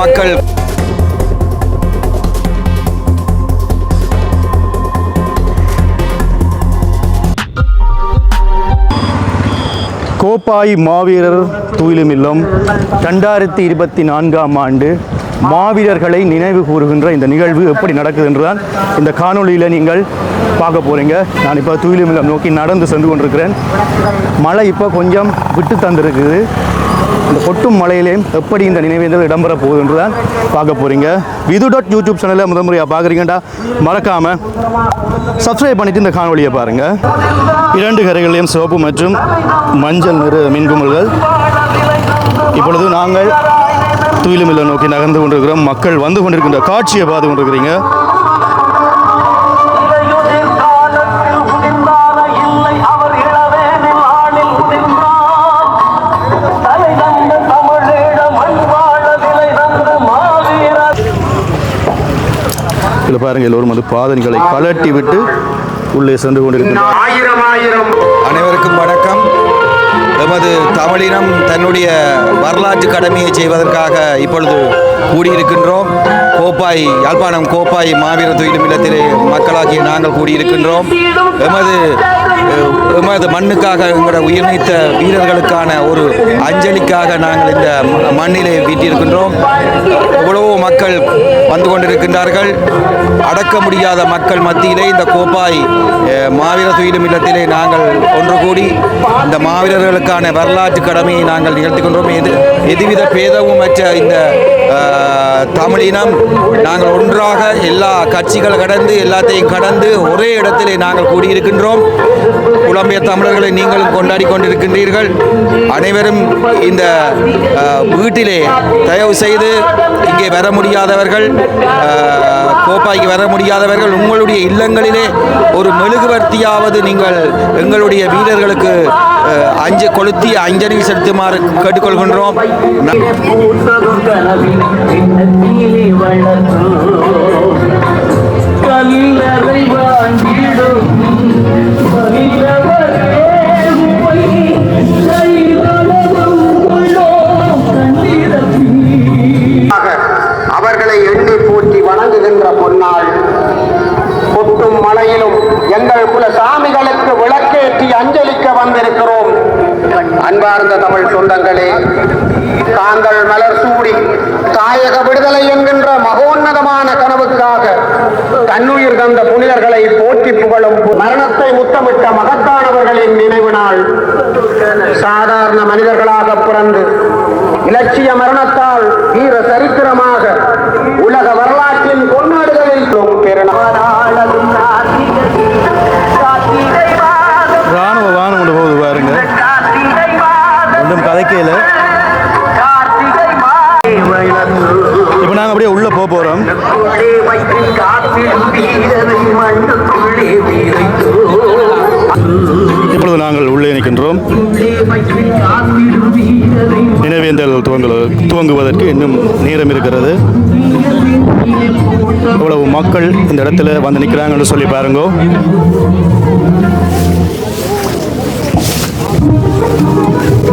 மக்கள். கோப்பாய் மாவீரர் தூயிலும் இல்லம் ரெண்டாயிரத்தி இருபத்தி நான்காம் ஆண்டு மாவீரர்களை நினைவு கூறுகின்ற இந்த நிகழ்வு எப்படி நடக்குது என்றுதான் இந்த காணொளியில் நீங்கள் பார்க்க போகிறீங்க நான் இப்போ தூயிலும் நோக்கி நடந்து சென்று கொண்டிருக்கிறேன். மழை இப்போ கொஞ்சம் விட்டு தந்திருக்குது. இந்த கொட்டும் மலையிலேயும் எப்படி இந்த நினைவேந்தல் இடம்பெற போகுது தான் பார்க்க போகிறீங்க விது டாட் யூடியூப் சேனலில் முதல் முறையாக பார்க்குறீங்கடா. மறக்காமல் சப்ஸ்கிரைப் பண்ணிட்டு இந்த காணொலியை பாருங்கள் இரண்டு கரைகளிலும் சிவப்பு மற்றும் மஞ்சள் நிற மின்குமல்கள் இப்பொழுது நாங்கள் துயிலுமில்லை நோக்கி நகர்ந்து கொண்டிருக்கிறோம். மக்கள் வந்து கொண்டிருக்கின்ற காட்சியை பார்த்து கொண்டிருக்கிறீங்க. இதில் பாருங்கள் எல்லோரும் வந்து பாதணிகளை கலட்டி விட்டு உள்ளே சென்று கொண்டிருக்கிறார். ஆயிரம் ஆயிரம். அனைவருக்கும் வணக்கம். எமது தமிழினம் தன்னுடைய வரலாற்று கடமையை செய்வதற்காக இப்பொழுது கூடியிருக்கின்றோம். கோப்பாய் யாழ்ப்பாணம் கோப்பாய் மாவீர துயிலும் இல்லத்திலே மக்களாகிய நாங்கள் கூடியிருக்கின்றோம். எமது எமது மண்ணுக்காக எங்களோட உயிர்நீத்த வீரர்களுக்கான ஒரு அஞ்சலிக்காக நாங்கள் இந்த ம- மண்ணிலே வீட்டிருக்கின்றோம். எவ்வளவோ மக்கள் வந்து கொண்டிருக்கின்றார்கள். அடக்க முடியாத மக்கள் மத்தியிலே இந்த கோப்பாய் மாவீர துயிலும் இல்லத்திலே நாங்கள் ஒன்று கூடி இந்த மாவீரர்களுக்கான வரலாற்று கடமையை நாங்கள் நிகழ்த்தி கொண்டோம். எது எதுவித பேதமும் அற்ற இந்த தமிழினம் நாங்கள் ஒன்றாக எல்லா கட்சிகள் கடந்து எல்லாத்தையும் கடந்து ஒரே இடத்திலே நாங்கள் கூடியிருக்கின்றோம். புலம்பெயர் தமிழர்களை நீங்களும் கொண்டாடி கொண்டிருக்கின்றீர்கள். அனைவரும் இந்த வீட்டிலே தயவு செய்து இங்கே வர முடியாதவர்கள் கோப்பாய்க்கு வர முடியாதவர்கள் உங்களுடைய இல்லங்களிலே ஒரு மெழுகுவர்த்தியாவது நீங்கள் எங்களுடைய வீரர்களுக்கு அஞ்சு கொளுத்தி அஞ்சலி செலுத்துமாறு கேட்டுக்கொள்கின்றோம். கல்லறை வாங்கிடும் சாமிகளுக்கு விளக்கேற்றி அஞ்சலிக்க வந்திருக்கிறோம். அன்பார்ந்த தமிழ் சொந்தங்களே தாங்கள் மலர் சூடி தாயக விடுதலை என்கின்ற மகோன்னதமான கனவுக்காக தன்னுயிர் தந்த புனிதர்களை போற்றி புகழும் மரணத்தை முத்தமிட்ட மகத்தானவர்களின் நினைவு நாள். சாதாரண மனிதர்களாக பிறந்து இலட்சிய மரணத்தால் வீர சரித்திர ஒன்றும் கதைக்கையில் இப்போ நாங்கள் அப்படியே உள்ளே போக போகிறோம் இப்பொழுது நாங்கள் உள்ளே நிற்கின்றோம். நினைவேந்தல் துவங்க துவங்குவதற்கு இன்னும் நேரம் இருக்கிறது. இவ்வளவு மக்கள் இந்த இடத்துல வந்து நிற்கிறாங்கன்னு சொல்லி பாருங்க.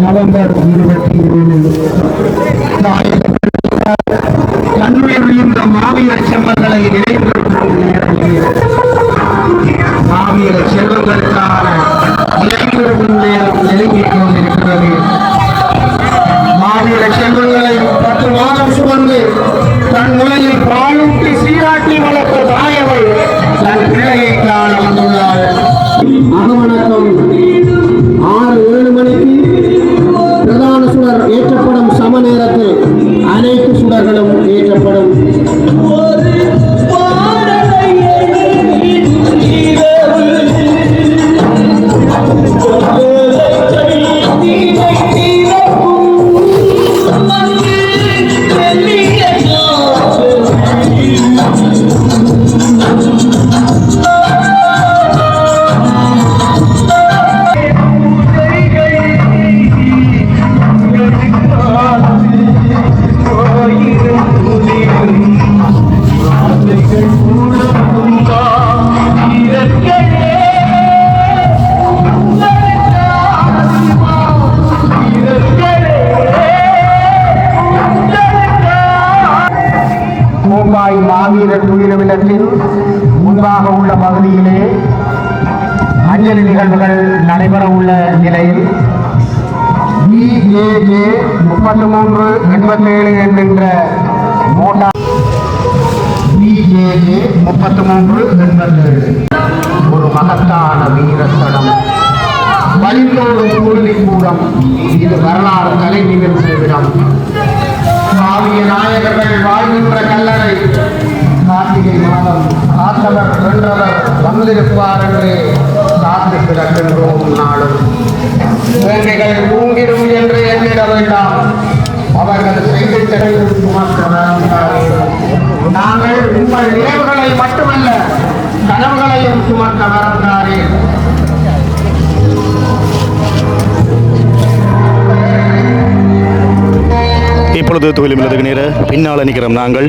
நவம்பர் இருபத்தி అనడం ఏ చెప్పడం முப்பத்தி மூன்று எண்பத்தேழு என்கின்ற மோட்டார் பிஜேஜே முப்பத்தி மூன்று எண்பத்தேழு. ஒரு மகத்தான வீரத்தடம். வழிந்தோடும் கூடுதி கூடம் இது வரலாறு கலை நிகழ்ச்சி விடம் காவிய நாயகர்கள் வாழ்கின்ற கல்லறை கார்த்திகை மாதம் காத்தவர் வென்றவர் வந்திருப்பார் என்று காத்து கிடக்கின்றோம் நாளும். வேங்கைகள் மூங்கிடும் என்று எண்ணிட வேண்டாம். அவர்கள் செய்து திரையில் சுமக்க நாங்கள் உங்கள் நினைவுகளை மட்டுமல்ல கனவுகளையும் சுமக்க மறந்தாரேன் இப்பொழுது தொழில் இல்லத்துக்கு நேர பின்னால் நிற்கிறோம் நாங்கள்.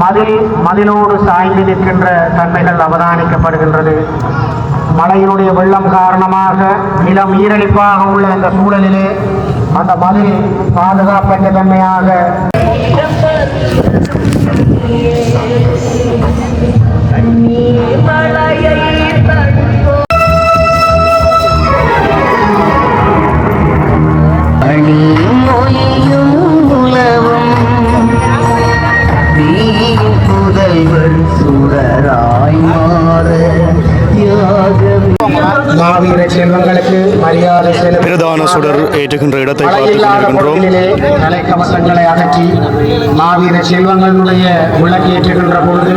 மதில் மதிலோடு சாய்ந்து நிற்கின்ற தன்மைகள் அவதானிக்கப்படுகின்றது. மழையினுடைய வெள்ளம் காரணமாக நிலம் ஈரழிப்பாக உள்ள இந்த சூழலிலே அந்த மதில் பாதுகாப்பற்ற தன்மையாக மொழியும் செல்வங்களுக்கு மரியாதை செலுத்த பிரதான சுடர் ஏற்றுகின்ற இடத்தை பார்த்துக் தலைக்கவசங்களை அகற்றி மாவீர செல்வங்களுடைய விளக்கேற்றுகின்ற பொழுது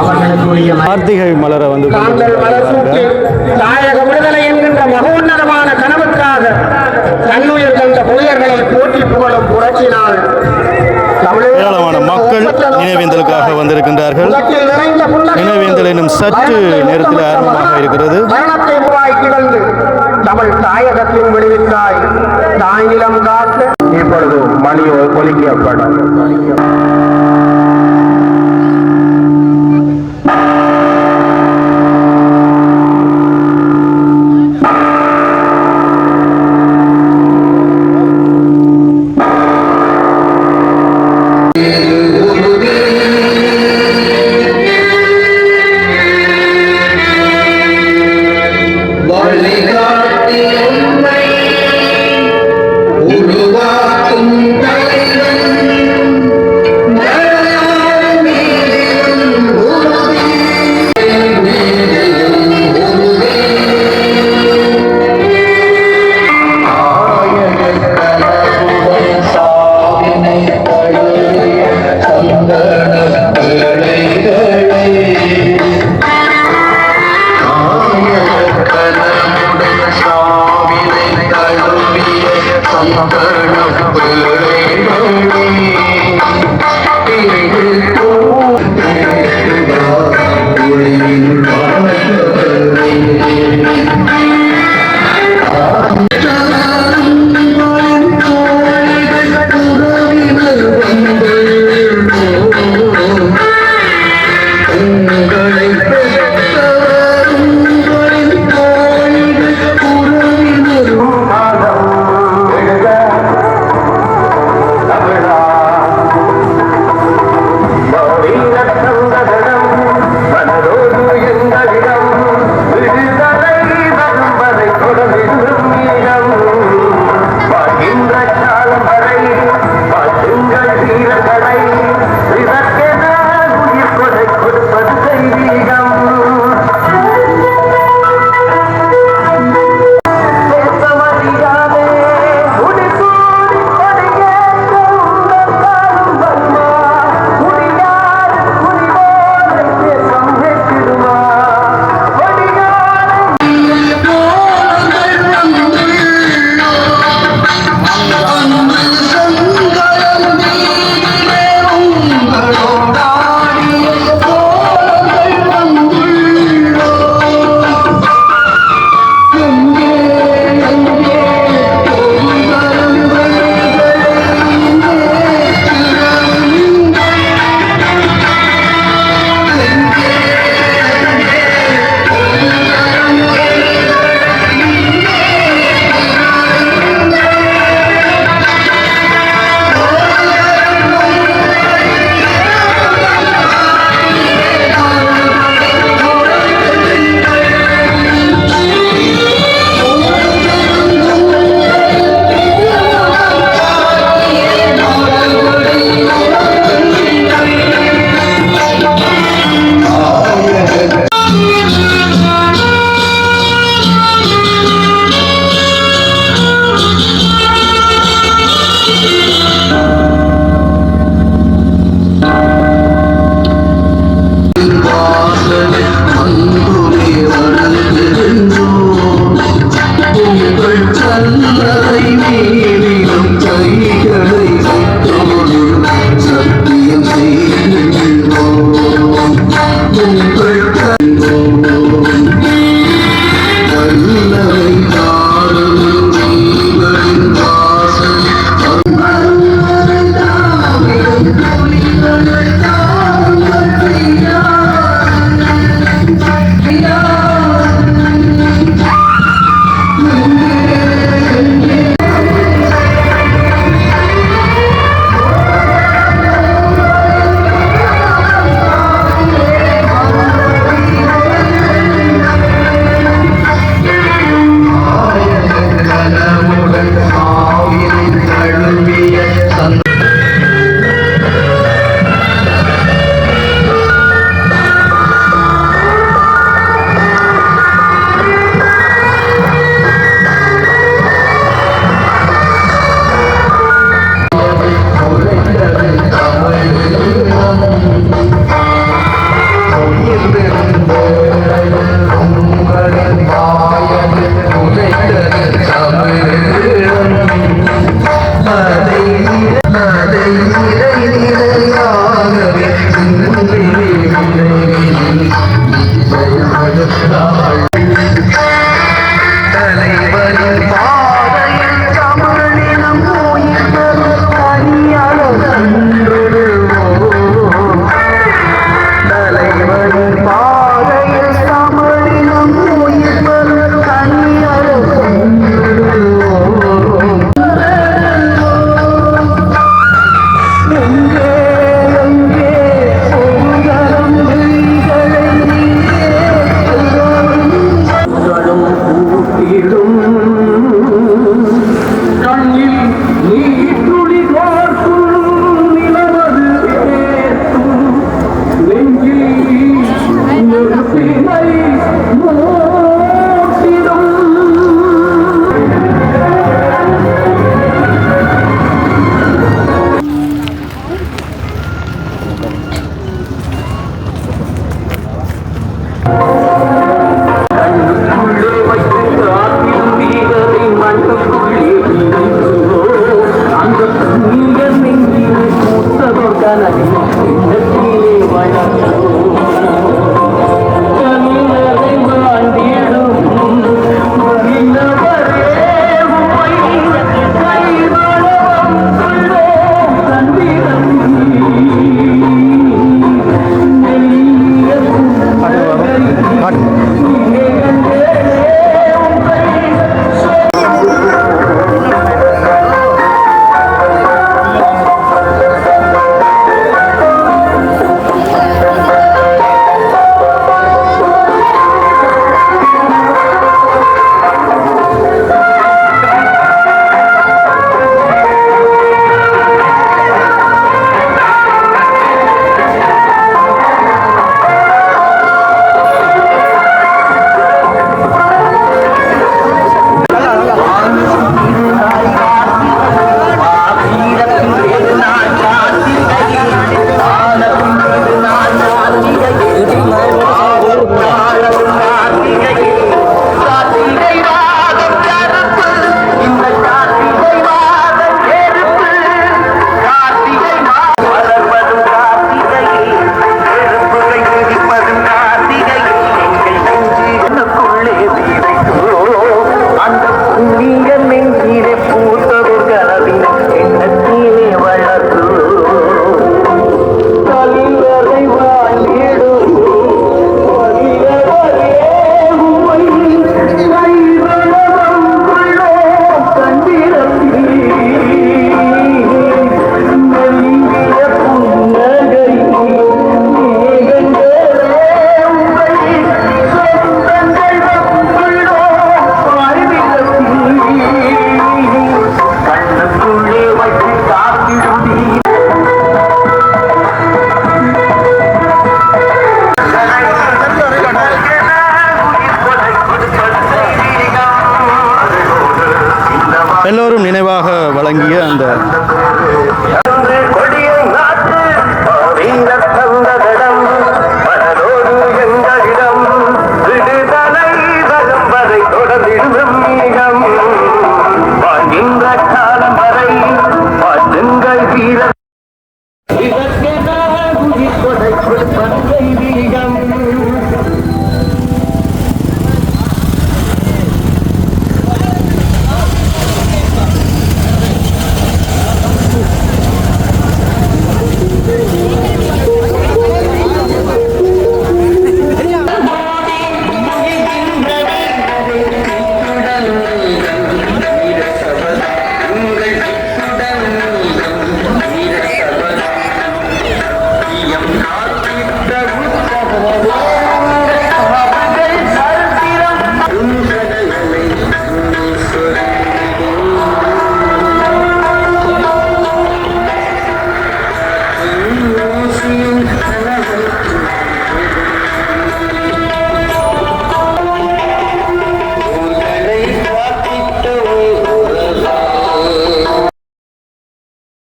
அவர்களுக்குரிய கார்த்திகை மலரை வந்து தாயக விடுதலை என்கின்ற மகோன்னதமான கனவுக்காக தன்னுயிர் தந்த புனிதர்களை போற்றி புகழும் புரட்சினால் ஏராளமான மக்கள் நினைவேந்தலுக்காக வந்திருக்கின்றார்கள். நினைவேந்தல் இன்னும் சற்று நேரத்தில் ஆரம்பமாக இருக்கிறது. கிடந்து தமிழ் தாயகத்தின் விடுவித்தாய் தாயிலம் காத்து. இப்பொழுது மணி ஒலிக்கப்படும் Hallelujah.